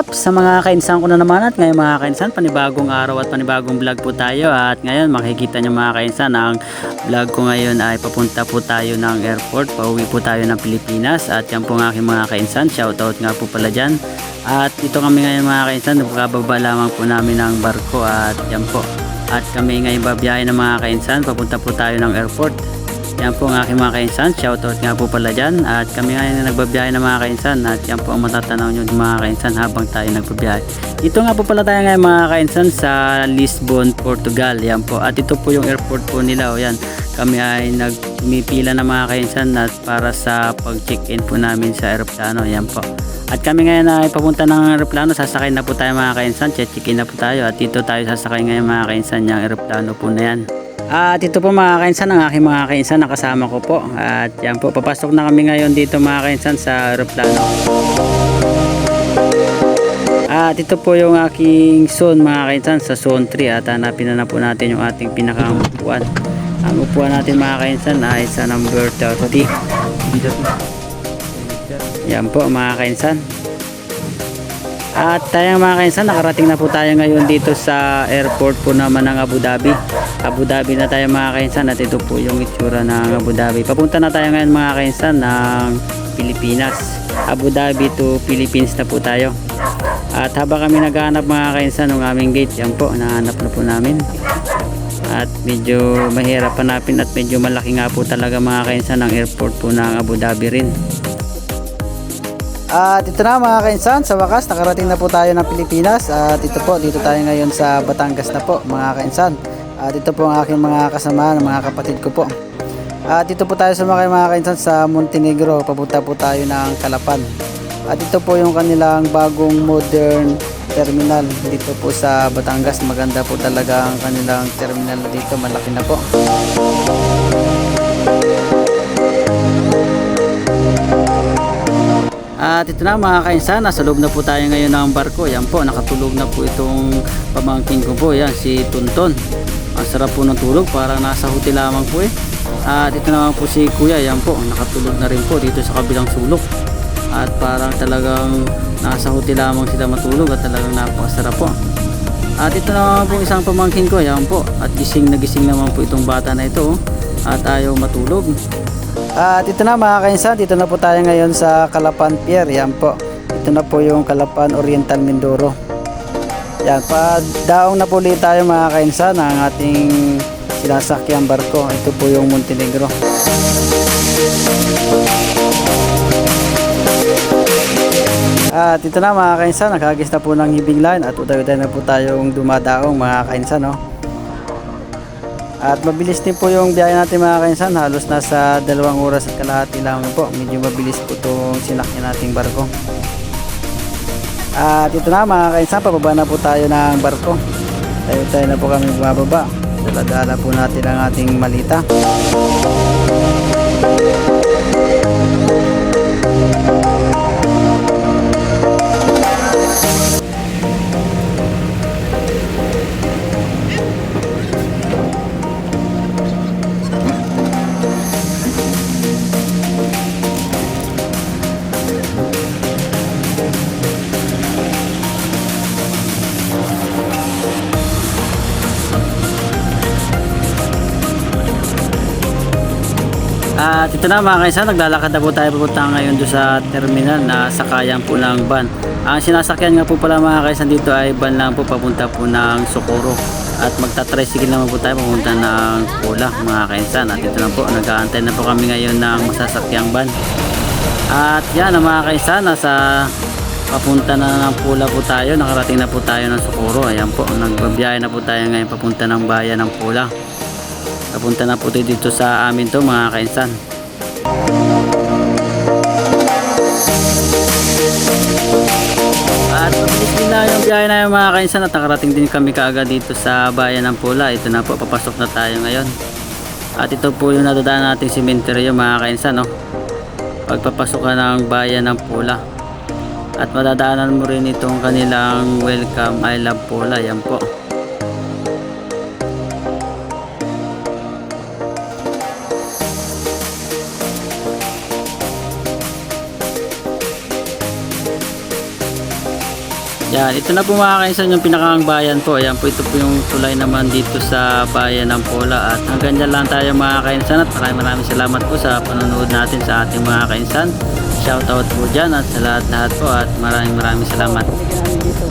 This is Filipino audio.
up sa mga kainsan ko na naman at ngayon mga kainsan panibagong araw at panibagong vlog po tayo. At ngayon makikita nyo mga kainsan ang vlog ko ngayon ay papunta po tayo ng airport. Pauwi po tayo ng Pilipinas. At yan po ang aking mga kainsan shoutout nga po pala dyan. At ito kami ngayon mga kainsan kababa lamang po namin ng barko at yan po. At kami ngayon babiyahe ng mga kainsan papunta po tayo ng airport yan po ang aking mga kainsan. Shoutout nga po pala dyan. At kami ngayon na nagbabiyahe ng mga kainsan. At yan po ang matatanaw nyo mga kainsan habang tayo nagbabiyahe. Ito nga po pala tayo ngayon mga kainsan sa Lisbon, Portugal. Yan po. At ito po yung airport po nila. O yan. Kami ay nagmipila ng mga kainsan at para sa pag-check-in po namin sa aeroplano. Yan po. At kami ngayon ay papunta ng aeroplano. Sasakay na po tayo mga kainsan. Check-in na po tayo. At dito tayo sasakay ngayon mga kainsan. Yung aeroplano po na yan. At ito po mga kainsan, ang aking mga kainsan nakasama ko po. At yan po, papasok na kami ngayon dito mga kainsan sa aeroplano. At ito po yung aking zone mga kainsan sa zone 3 at hanapin na, na po natin yung ating pinakaupuan. Ang upuan natin mga kainsan ay sa number 30. Yan po mga kainsan. At tayo mga kainsan, nakarating na po tayo ngayon dito sa airport po naman ng Abu Dhabi. Abu Dhabi na tayo mga kainsan at ito po yung itsura ng Abu Dhabi. Papunta na tayo ngayon mga kainsan ng Pilipinas. Abu Dhabi to Philippines na po tayo. At habang kami naghahanap mga kainsan ng aming gate, yan po, nahanap na po namin. At medyo mahirap hanapin at medyo malaki nga po talaga mga kainsan ang airport po ng Abu Dhabi rin. At ito na mga kainsan, sa wakas nakarating na po tayo ng Pilipinas at ito po, dito tayo ngayon sa Batangas na po mga kainsan. At ito po ang aking mga kasama, mga kapatid ko po. At dito po tayo sumakay mga kainsan sa Montenegro, papunta po tayo ng Calapan. At ito po yung kanilang bagong modern terminal dito po sa Batangas. Maganda po talaga ang kanilang terminal dito, malaki na po. At ito na mga kainsan, nasa loob na po tayo ngayon ng barko. Yan po, nakatulog na po itong pamangkin ko po. Yan, si Tunton. Ang sarap po ng tulog, parang nasa hotel lamang po eh. At ito naman po si Kuya, yan po, nakatulog na rin po dito sa kabilang sulok. At parang talagang nasa hotel lamang sila matulog at talagang napakasarap po. At ito naman po isang pamangkin ko, yan po. At gising na gising naman po itong bata na ito. oh. At ayaw matulog. At ito na mga kainsan, dito na po tayo ngayon sa Calapan Pier. Yan po. Ito na po yung Calapan Oriental Mindoro. Yan, pa daong na po ulit tayo mga kainsan ng ating sinasakyang barko. Ito po yung Montenegro. At ito na mga kainsan, nakagis na po ng hibing line at utay-utay na po tayong dumadaong mga kainsan. No? At mabilis din po yung biyahe natin mga kainsan. Halos nasa dalawang oras at kalahati lang po. Medyo mabilis po itong sinakyan nating barko. At ito na mga kainsan, pababa na po tayo ng barko. Tayo tayo na po kami bumababa. Dala-dala po natin ang ating malita. At ito na mga kaisa, naglalakad na po tayo pupunta ngayon doon sa terminal na sakayan po ng van. Ang sinasakyan nga po pala mga kaisa dito ay van lang po papunta po ng Socorro. At magta-tricycle naman po tayo papunta ng Pula mga kainsan. At ito na po, nag-aantay na po kami ngayon ng masasakyang van. At yan mga kainsan, nasa papunta na ng Pula po tayo. Nakarating na po tayo ng Socorro. Ayan po, nagbabiyahe na po tayo ngayon papunta ng bayan ng Pula. Papunta na po tayo dito sa amin to mga kainsan. At mabilis din na yung biyahe na yung mga kainsan at nakarating din kami kaagad dito sa bayan ng Pula. Ito na po, papasok na tayo ngayon. At ito po yung nadadaan nating simenteryo mga kainsan. No? Pagpapasok ka ng bayan ng Pula. At madadaanan mo rin itong kanilang welcome I love Pula. Yan po. Yan, ito na po mga kainsan yung pinakaang bayan po. Ayan po, ito po yung tulay naman dito sa bayan ng Pola. At hanggang dyan lang tayo mga kainsan at maraming maraming salamat po sa panonood natin sa ating mga kainsan. Shoutout po dyan at sa lahat-lahat po at maraming maraming salamat. Dito